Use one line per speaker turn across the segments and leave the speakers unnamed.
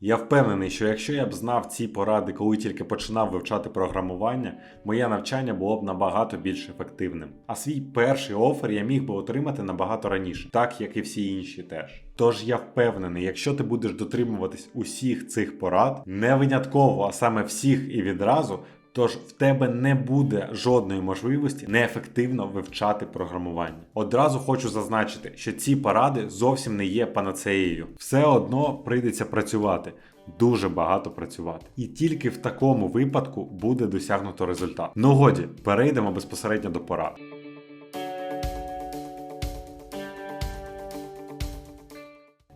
Я впевнений, що якщо я б знав ці поради, коли тільки починав вивчати програмування, моє навчання було б набагато більш ефективним. А свій перший офер я міг би отримати набагато раніше, так як і всі інші теж. Тож я впевнений, якщо ти будеш дотримуватись усіх цих порад, не винятково, а саме всіх і відразу. Тож в тебе не буде жодної можливості неефективно вивчати програмування. Одразу хочу зазначити, що ці поради зовсім не є панацеєю. Все одно прийдеться працювати. Дуже багато працювати. І тільки в такому випадку буде досягнуто результат. Ну годі, перейдемо безпосередньо до порад.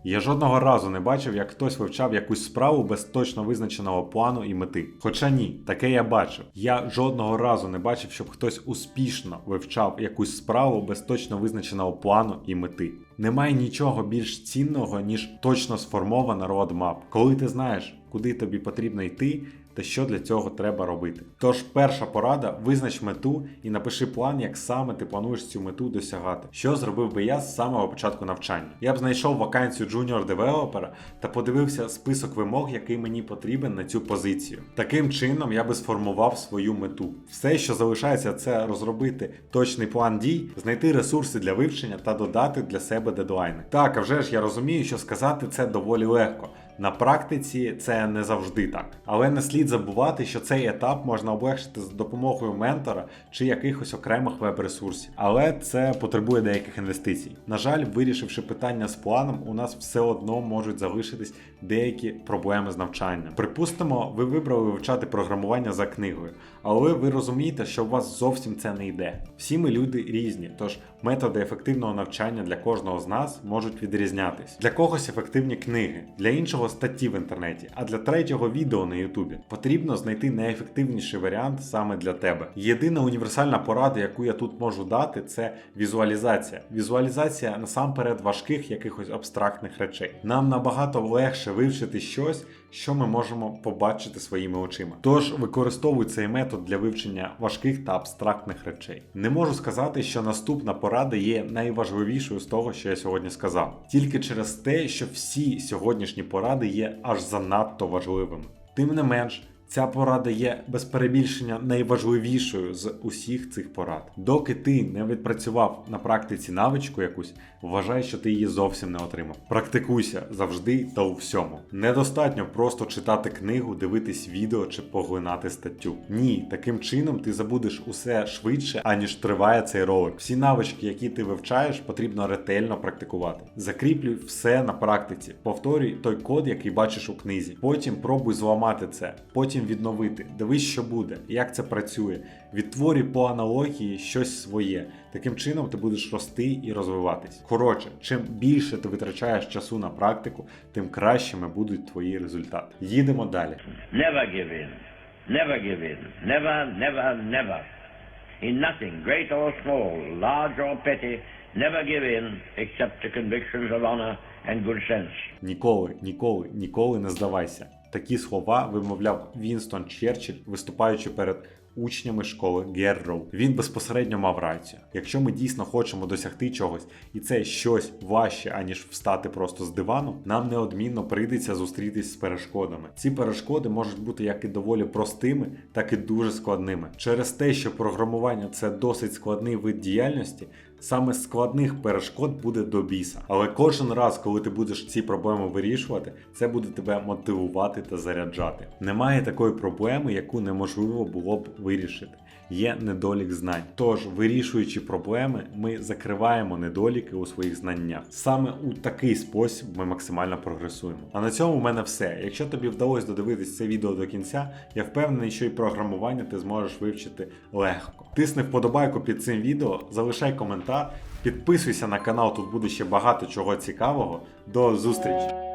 Я жодного разу не бачив, як хтось вивчав якусь справу без точно визначеного плану і мети. Хоча ні, таке я бачив. Я жодного разу не бачив, щоб хтось успішно вивчав якусь справу без точно визначеного плану і мети. Немає нічого більш цінного, ніж точно сформована roadmap. Коли ти знаєш, куди тобі потрібно йти, та що для цього треба робити. Тож, перша порада: визнач мету і напиши план, як саме ти плануєш цю мету досягати. Що зробив би я з самого початку навчання? Я б знайшов вакансію junior девелопера та подивився список вимог, який мені потрібен на цю позицію. Таким чином я би сформував свою мету. Все, що залишається, це розробити точний план дій, знайти ресурси для вивчення та додати для себе дедлайни. Так, а вже ж я розумію, що сказати це доволі легко. На практиці це не завжди так. Але не слід забувати, що цей етап можна облегшити за допомогою ментора чи якихось окремих веб-ресурсів. Але це потребує деяких інвестицій. На жаль, вирішивши питання з планом, у нас все одно можуть залишитись деякі проблеми з навчанням. Припустимо, ви вибрали вивчати програмування за книгою, але ви розумієте, що у вас зовсім це не йде. Всі ми люди різні, тож методи ефективного навчання для кожного з нас можуть відрізнятись. Для когось ефективні книги, для іншого статті в інтернеті, а для третього відео на Ютубі. Потрібно знайти найефективніший варіант саме для тебе. Єдина універсальна порада, яку я тут можу дати, це візуалізація. Візуалізація насамперед важких якихось абстрактних речей. Нам набагато легше вивчити щось, що ми можемо побачити своїми очима. Тож використовуй цей метод для вивчення важких та абстрактних речей. Не можу сказати, що наступна порада є найважливішою з того, що я сьогодні сказав, тільки через те, що всі сьогоднішні поради є аж занадто важливими. Тим не менш. Ця порада є без перебільшення найважливішою з усіх цих порад. Доки ти не відпрацював на практиці навичку якусь, вважай, що ти її зовсім не отримав. Практикуйся завжди та у всьому. Недостатньо просто читати книгу, дивитись відео чи поглинати статтю. Ні, таким чином ти забудеш усе швидше, аніж триває цей ролик. Всі навички, які ти вивчаєш, потрібно ретельно практикувати. Закріплюй все на практиці. Повторюй той код, який бачиш у книзі. Потім пробуй зламати це. Потім відновити. Дивись, що буде, як це працює. Відтворюй по аналогії щось своє. Таким чином ти будеш рости і розвиватись. Коротше, чим більше ти витрачаєш часу на практику, тим кращими будуть твої результати. Їдемо далі.
Never give in. Never give in. Never, never, never. In nothing, great or small, large or petty, never give in except to convictions of honor and good sense.
Ніколи, ніколи, ніколи не здавайся. Такі слова вимовляв Вінстон Черчилль, виступаючи перед учнями школи Герроу. Він безпосередньо мав рацію. Якщо ми дійсно хочемо досягти чогось, і це щось важче, аніж встати просто з дивану, нам неодмінно прийдеться зустрітись з перешкодами. Ці перешкоди можуть бути як і доволі простими, так і дуже складними. Через те, що програмування це досить складний вид діяльності. Саме складних перешкод буде до біса. Але кожен раз, коли ти будеш ці проблеми вирішувати, це буде тебе мотивувати та заряджати. Немає такої проблеми, яку неможливо було б вирішити. Є недолік знань. Тож, вирішуючи проблеми, ми закриваємо недоліки у своїх знаннях. Саме у такий спосіб ми максимально прогресуємо. А на цьому в мене все. Якщо тобі вдалося додивитись це відео до кінця, я впевнений, що і програмування ти зможеш вивчити легко. Тисни вподобайку під цим відео, залишай коментар, підписуйся на канал, тут буде ще багато чого цікавого. До зустрічі!